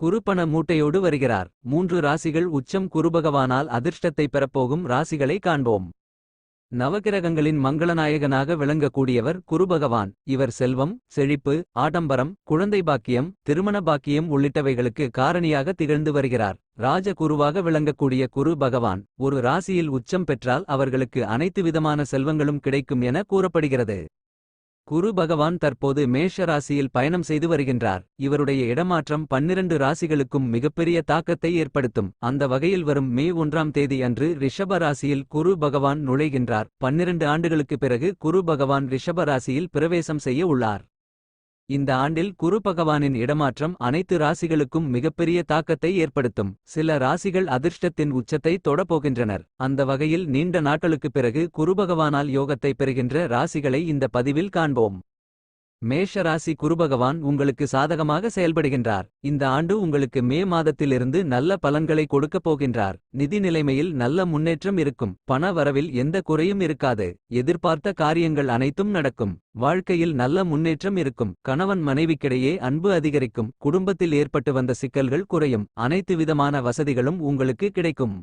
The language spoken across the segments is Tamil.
குருப்பண மூட்டையோடு வருகிறார். மூன்று ராசிகள் உச்சம் குருபகவானால் அதிர்ஷ்டத்தை பெறப்போகும் ராசிகளை காண்போம். நவகிரகங்களின் மங்களநாயகனாக விளங்கக்கூடியவர் குருபகவான். இவர் செல்வம் செழிப்பு ஆடம்பரம் குழந்தை பாக்கியம் திருமண பாக்கியம் உள்ளிட்டவைகளுக்கு காரணியாக திகழ்ந்து வருகிறார். ராஜ குருவாக விளங்கக்கூடிய குரு பகவான் ஒரு ராசியில் உச்சம் பெற்றால் அவர்களுக்கு அனைத்து விதமான செல்வங்களும் கிடைக்கும் என கூறப்படுகிறது. குரு பகவான் தற்போது மேஷ ராசியில் பயணம் செய்து வருகின்றார். இவருடைய இடமாற்றம் பன்னிரண்டு ராசிகளுக்கும் மிகப்பெரிய தாக்கத்தை ஏற்படுத்தும். அந்த வகையில் வரும் மே ஒன்றாம் தேதி அன்று ரிஷப ராசியில் குரு பகவான் நுழைகின்றார். பன்னிரண்டு ஆண்டுகளுக்கு பிறகு குரு பகவான் ரிஷப ராசியில் பிரவேசம் செய்ய உள்ளார். இந்த ஆண்டில் குரு பகவானின் இடமாற்றம் அனைத்து ராசிகளுக்கும் மிகப்பெரிய தாக்கத்தை ஏற்படுத்தும். சில ராசிகள் அதிர்ஷ்டத்தின் உச்சத்தை தொடப்போகின்றனர். அந்த வகையில் நீண்ட நாட்களுக்குப் பிறகு குருபகவானால் யோகத்தை பெறுகின்ற ராசிகளை இந்த பதிவில் காண்போம். மேஷராசி குருபகவான் உங்களுக்கு சாதகமாக செயல்படுகின்றார். இந்த ஆண்டு உங்களுக்கு மே மாதத்திலிருந்து நல்ல பலன்களை கொடுக்கப் போகின்றார். நிதி நிலைமையில் நல்ல முன்னேற்றம் இருக்கும். பண வரவில் எந்த குறையும் இருக்காது. எதிர்பார்த்த காரியங்கள் அனைத்தும் நடக்கும். வாழ்க்கையில் நல்ல முன்னேற்றம் இருக்கும். கணவன் மனைவிக்கிடையே அன்பு அதிகரிக்கும். குடும்பத்தில் ஏற்பட்டு வந்த சிக்கல்கள் குறையும். அனைத்து விதமான வசதிகளும் உங்களுக்கு கிடைக்கும்.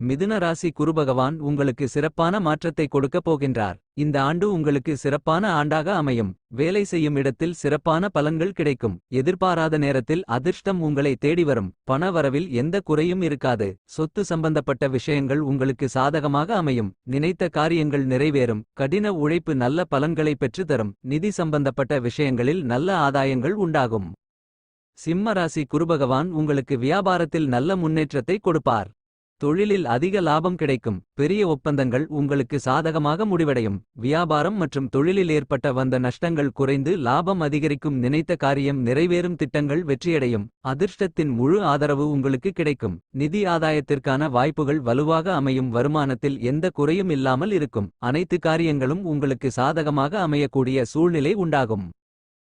மிதுன ராசி குருபகவான் உங்களுக்கு சிறப்பான மாற்றத்தை கொடுக்கப் போகின்றார். இந்த ஆண்டு உங்களுக்கு சிறப்பான ஆண்டாக அமையும். வேலை செய்யும் இடத்தில் சிறப்பான பலன்கள் கிடைக்கும். எதிர்பாராத நேரத்தில் அதிர்ஷ்டம் உங்களை தேடி வரும். பண வரவில் எந்த குறையும் இருக்காது. சொத்து சம்பந்தப்பட்ட விஷயங்கள் உங்களுக்கு சாதகமாக அமையும். நினைத்த காரியங்கள் நிறைவேறும். கடின உழைப்பு நல்ல பலன்களை பெற்று தரும் நிதி சம்பந்தப்பட்ட விஷயங்களில் நல்ல ஆதாயங்கள் உண்டாகும். சிம்ம ராசி குருபகவான் உங்களுக்கு வியாபாரத்தில் நல்ல முன்னேற்றத்தை கொடுப்பார். தொழிலில் அதிக லாபம் கிடைக்கும். பெரிய ஒப்பந்தங்கள் உங்களுக்கு சாதகமாக முடிவடையும். வியாபாரம் மற்றும் தொழிலில் ஏற்பட்ட வந்த நஷ்டங்கள் குறைந்து லாபம் அதிகரிக்கும் நினைத்த காரியம் நிறைவேறும் திட்டங்கள் வெற்றியடையும். அதிர்ஷ்டத்தின் முழு ஆதரவு உங்களுக்கு கிடைக்கும். நிதி ஆதாயத்திற்கான வாய்ப்புகள் வலுவாக அமையும். வருமானத்தில் எந்த குறையும் இல்லாமல் இருக்கும். அனைத்து காரியங்களும் உங்களுக்கு சாதகமாக அமையக்கூடிய சூழ்நிலை உண்டாகும்.